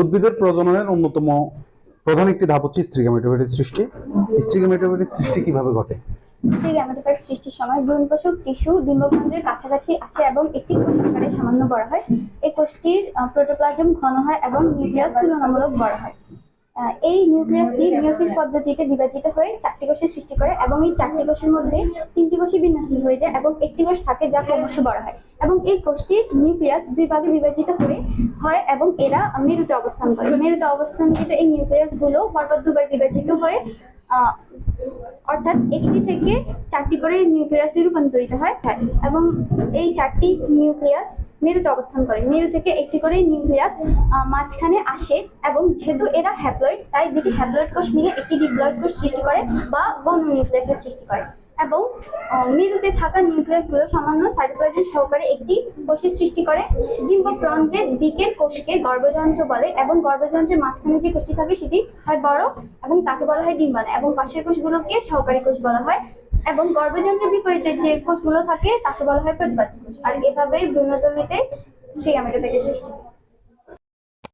উদ্ভিদের প্রজননের অন্যতম প্রধান একটি ধাপ হচ্ছে স্ত্রীগামেটোফাইটের সৃষ্টি। স্ত্রী স্ত্রীগামেটোফাইটের সৃষ্টি কীভাবে ঘটে? গ্যামেটোফাইট সৃষ্টির সময় ভ্রূণপোষক টিস্যু ডিম্বকাণ্ডের কাছাকাছি আসে এবং একটি কোষ আকারে সামান্য বড় হয়। এই কোষটির প্রোটোপ্লাজম ঘন হয় এবং নিউক্লিয়াস তুলনামূলক বড় হয়। এই নিউক্লিয়াসটি মিওসিস পদ্ধতিতে বিভাজিত হয়ে চারটি কোষের সৃষ্টি করে এবং এই চারটি কোষের মধ্যে তিনটি কোষই বিন্যস্ত হয়ে যায় এবং একটি কোষ থাকে যা ক্রমশ বড় হয়। এবং এই কোষটির নিউক্লিয়াস দুই ভাগে বিভাজিত হয়ে হয় এবং এরা মেরুতে অবস্থান করে। মেরুতে অবস্থানকৃত এই নিউক্লিয়াসগুলো পরপর দুবার বিভাজিত হয়ে অর্থাৎ একটি থেকে চারটি করে নিউক্লিয়াসে রূপান্তরিত হয়, এবং এই চারটি নিউক্লিয়াস মেরুতে অবস্থান করে। মেরু থেকে একটি করে নিউক্লিয়াস মাঝখানে আসে এবং যেহেতু এরা হ্যাপ্লয়েড তাই দুটি হ্যাপ্লয়েড কোষ মিলে একটি ডিপ্লয়েড কোষ সৃষ্টি করে বা গণ নিউক্লিয়াসের সৃষ্টি করে। এবং মেরুতে থাকা নিউক্লিয়াসগুলো সামান্য সাইটোপ্লাজম সহকারে একটি কোষের সৃষ্টি করে। ডিম্বপ্রন্ত্রের দিকের কোষকে গর্ভযন্ত্র বলে এবং গর্ভযন্ত্রের মাঝখানে যে কোষটি থাকে সেটি হয় বড় এবং তাকে বলা হয় ডিম্বাণু এবং পাশের কোষগুলোকে সহকারী কোষ বলা হয় এবং গর্ভযন্ত্রের বিপরীতে যে কোষগুলো থাকে, তাকে বলা হয় প্রতিপাদ্য কোষ আর এভাবেই ভ্রূণতলিতে সেই শ্রী সৃষ্টি হয়।